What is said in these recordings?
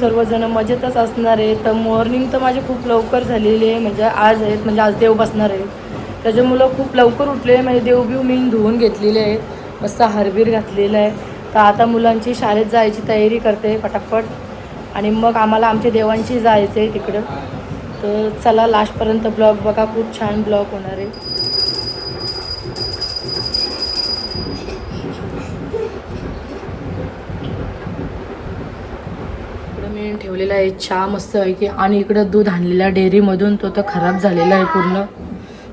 सर्वजण मजेतच असणार आहे. तर मॉर्निंग तर माझी खूप लवकर झालेली आहे. म्हणजे आज आहेत म्हणजे आज देव बसणार आहे. त्याच्यामुळं खूप लवकर उठले म्हणजे देव बिव मी धुवून घेतलेले आहे. मस्त हरबीर घातलेलं आहे. तर आता मुलांची शाळेत जायची तयारी करते पटापट. आणि मग आम्हाला आमच्या देवांची जायचं आहे तिकडं. तर चला लास्टपर्यंत ब्लॉग बघा. खूप छान ब्लॉग होणार आहे इकडं मी ठेवलेला आहे चहा मस्त आहे की आणि इकडं दूध आणलेला डेअरीमधून. तो तर खराब झालेला आहे पूर्ण.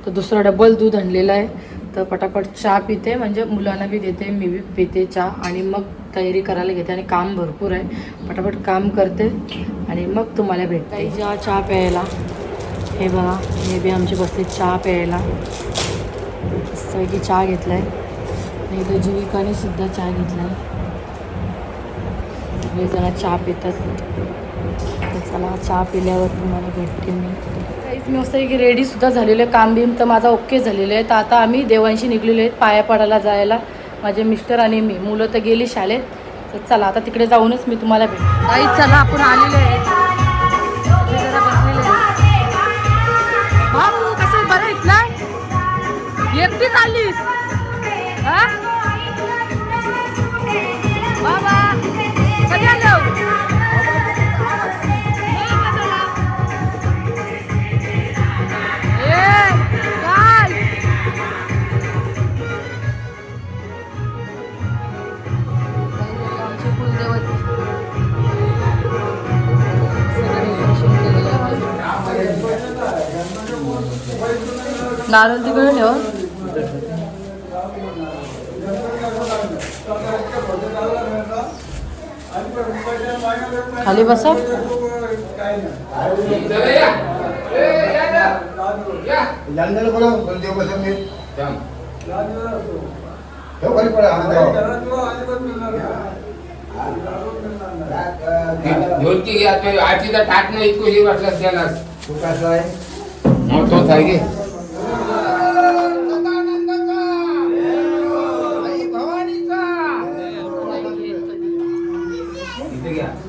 तर दुसरा डबल दूध आणलेला आहे. तर पटापट चहा पिते म्हणजे मुलांना बी देते मी बी पिते चहा. आणि मग तयारी करायला घेते आणि काम भरपूर आहे. पटापट काम करते आणि मग तुम्हाला भेटते. काही जा चहा प्यायला. हे बघा हे बी आमची बसते चहा प्यायला. मस्तपैकी चहा घेतला आहे आणि इथं जीविकाने सुद्धा चहा घेतला आहे सगळे जण चहा पितात. चला चहा पिल्यावर तुम्हाला भेटते मी. काहीच मी असं की रेडीसुद्धा झालेलं आहे. काम बिम तर माझा ओके झालेलं आहे. तर आता आम्ही देवांशी निघलेलो आहेत पाया पडायला जायला. माझे मिस्टर आणि मी. मुलं तर गेली शाळेत. तर चला आता तिकडे जाऊनच मी तुम्हाला भेट काही चला आपण आलेले आहे. कसं बरं इथला? एकटीच आलीस? हा? नारळ तिकडे ठेवा. खाली बसा. हे ढोलकी आजीचा टाक नाही इतकं हे वाटलं त्यालाच तू कसं आहे? तोच आहे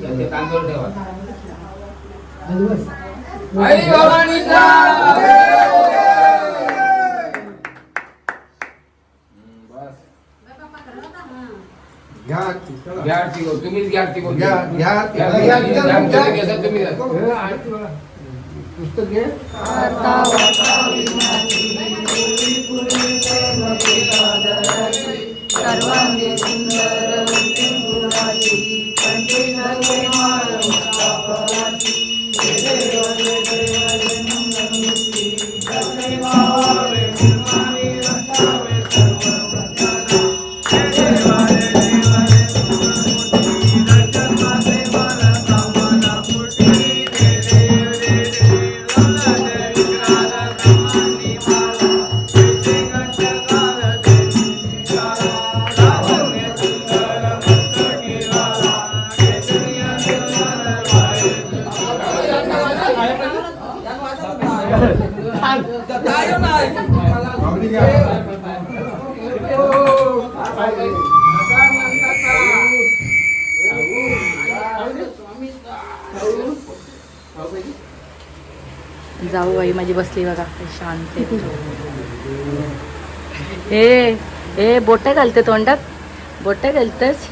याचे तांदूळ ठेवा आई भवानीचा. तुम्हीच घ्या तुम्ही. पुस्तके जाऊ बाई माझी बसली बघा. शांत ए ए बोट घालते तोंडात. बोट घालतच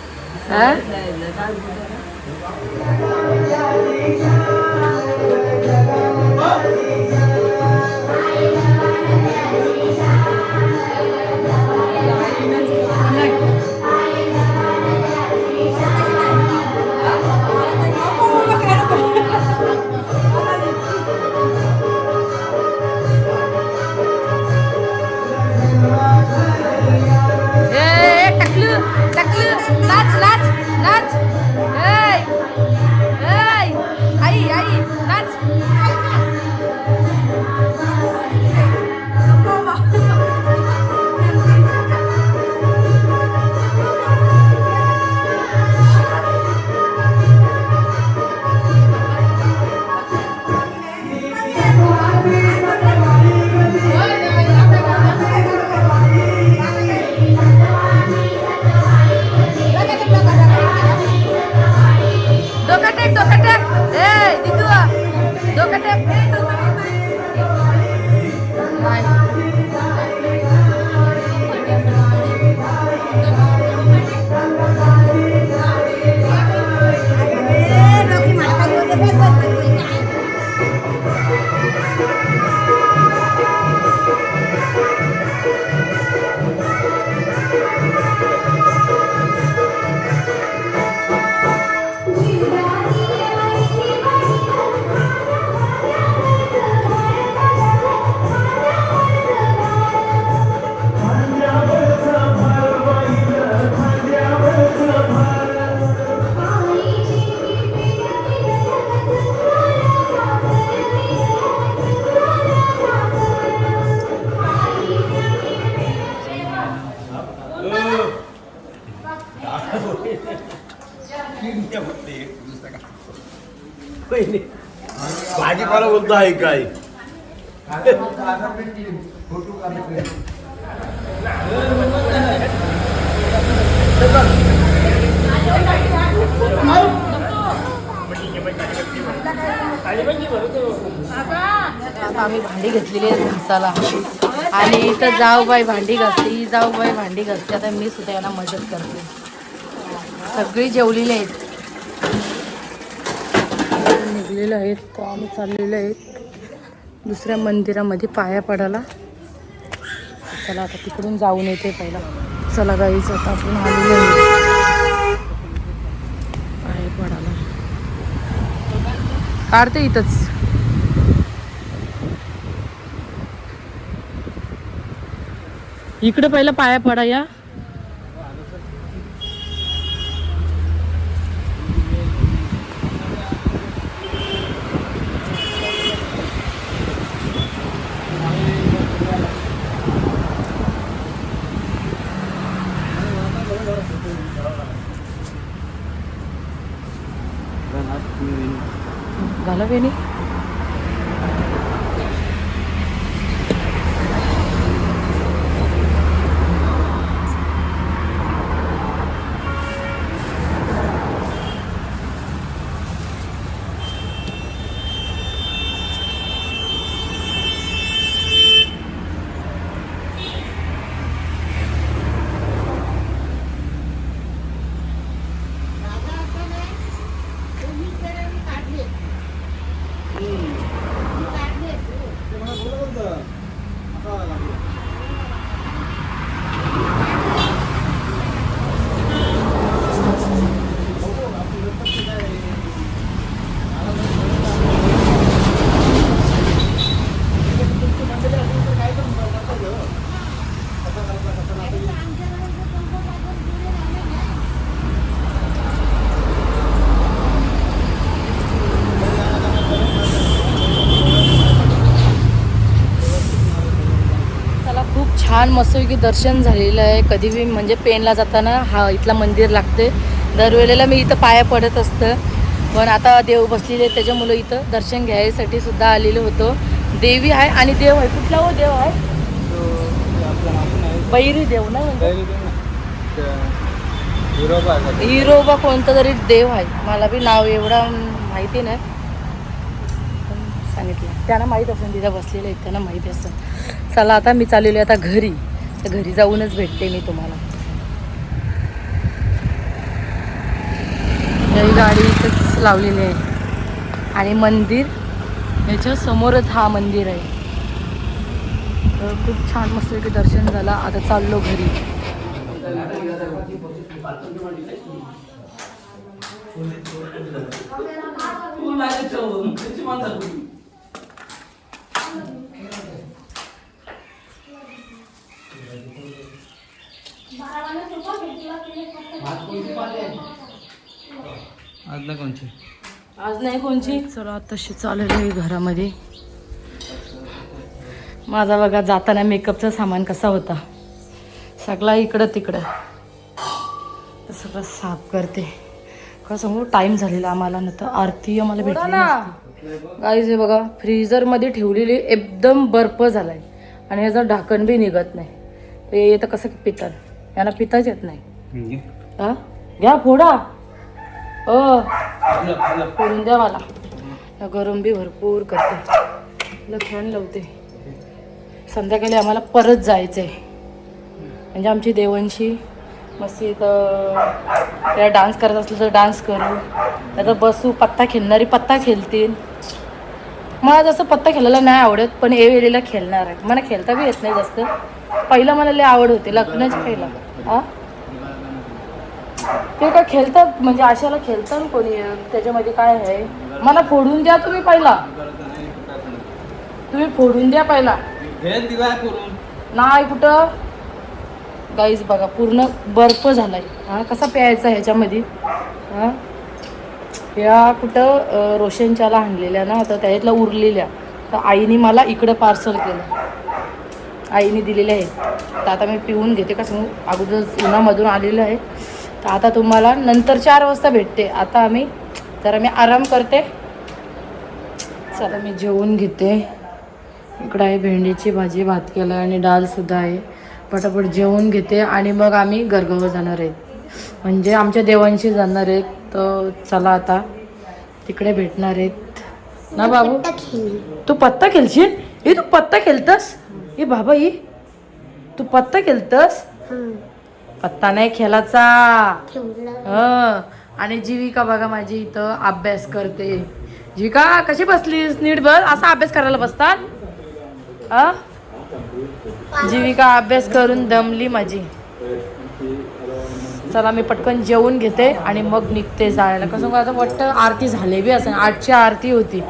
हा? भाजीपाला आहे काय? आता आम्ही भांडी घेतलेली आहे घासाला आणि इथं जाऊ बाई भांडी घासते जाऊ बाई भांडी घासते. आता मी सुद्धा यांना मदत करते. सगळी जेवलेली आहेत. निघलेलो आहेत तर आम्ही चाललेलो आहेत. दुसऱ्या मंदिरामध्ये पाया पडायला. चला आता तिकडून जाऊन येते पहिला. चला गाईच आता आपण आलेलो आहे पाया पडायला. काढते इथंच. इकडे पहिला पाया पडा या झालं बेनी चला खूप छान मस्तपैकी दर्शन झालेलं आहे. कधी बी म्हणजे पेनला जाताना हा इथला मंदिर लागते. दरवेळेला मी इथं पाया पडत असतं. पण आता देव बसलेले त्याच्यामुळं इथं दर्शन घ्यायसाठी सुद्धा आलेलो होतो. देवी आहे आणि देव आहे. कुठला हो देव आहे? बैरी देव ना म्हणजे? हिरोबा कोणता तरी देव आहे. मला बी नाव एवढं माहिती नाही. सांगितलं. त्यांना माहीत असेल तिथं बसलेलं आहेत त्यांना माहिती असेल. चला आता मी चाललेलो आहे आता घरी. तर घरी जाऊनच भेटते मी तुम्हाला. ही गाडी इथंच लावलेली आहे. आणि मंदिर याच्या समोरच हा मंदिर आहे. तर खूप छान मस्त दर्शन झालं. आता चाललो घरी. आज नाही कोणची? चला तशी चाललेली आहे घरामध्ये. माझा बघा जाताना मेकअपचा सामान कसा होता? सगळा इकडं तिकडं. तर सगळं साफ करते. कसं सांगू टाईम झालेला आम्हाला ना तर आरती आम्हाला भेटली नसती. गाईज हे बघा फ्रीजरमध्ये ठेवलेली एकदम बर्फ झालाय. आणि याचं ढाकण बी निघत नाही. हे येतं कसं पितात? यांना पिताच येत नाही. हा? घ्या फोडा. ओ फोडून द्या मला. या गरम बी भरपूर करते. ल फॅन लावते. संध्याकाळी आम्हाला परत जायचं आहे म्हणजे आमची देवांशी मस्त त्या डान्स करत असलं तर डान्स करू. नाही तर बसू पत्ता खेळणारी पत्ता खेळतील. मला जसं पत्ता खेळायला नाही आवडत पण ए वेळेला खेळणार आहे. मला खेळता बी येत नाही जास्त. पहिलं मला लय आवड होती लग्नाच्या पहिला. हा? ते काय खेळतात म्हणजे अशाला खेळतात कोणी? त्याच्यामध्ये काय आहे? मला फोडून द्या तुम्ही पहिला. तुम्ही फोडून द्या पहिला. नाही कुठं? गाईज बघा पूर्ण बर्फ झालाय. हा कसा प्यायचा ह्याच्यामध्ये? हा? या कुठं रोशनच्याला आणलेल्या ना तर त्याच्यातल्या उरलेल्या. तर आईने मला इकडं पार्सल केलं. आईने दिलेले आहेत तर आता मी पिऊन घेते का सांगू अगोदर उन्हामधून आलेलं आहे. तर आता तुम्हाला नंतर चार वाजता भेटते. आता आम्ही जरा मी आराम करते. चला मी जेवून घेते. इकडं आहे भेंडीची भाजी भात केला आणि डालसुद्धा आहे. पटापट जेवून घेते आणि मग आम्ही गरगाव जाणार आहेत म्हणजे आमच्या देवांशी जाणार आहेत तर चला आता तिकडे भेटणार आहेत. ना बाबू? तू पत्ता खेळशील? ए तू पत्ता खेळतस? ए बाबा ये तू पत्ता खेळतस पत्ता नाही खेळाचा हं. आणि जीविका बघा माझी इथं अभ्यास करते. जीविका कशी बसलीस? नीट बस. असा अभ्यास करायला बसतात? अ जीविका अभ्यास करून दमली माझी. चला मी पटकन जेवून घेते आणि मग निघते जायला. कसं आता वाटतं आरती झाली बी असं आठची आरती होती.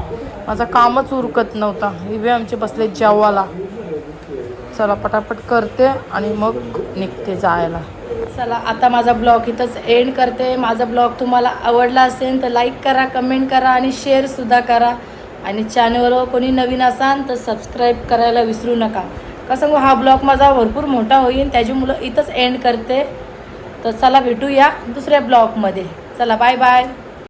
माझं कामच उरकत नव्हता. हे बी आमचे बसले जेवायला. चला पटापट करते आणि मग निघते जायला. चला आता माझा ब्लॉग इथंच एंड करते. माझा ब्लॉग तुम्हाला आवडला असेल तर लाईक करा कमेंट करा आणि शेअरसुद्धा करा. आणि चॅनलवर कोणी नवीन असाल तर सबस्क्राईब करायला विसरू नका. का सांगू हा ब्लॉग माझा भरपूर मोठा होईल त्याची मुलं इथंच एंड करते. तर चला भेटूया दुसऱ्या ब्लॉगमध्ये. चला बाय बाय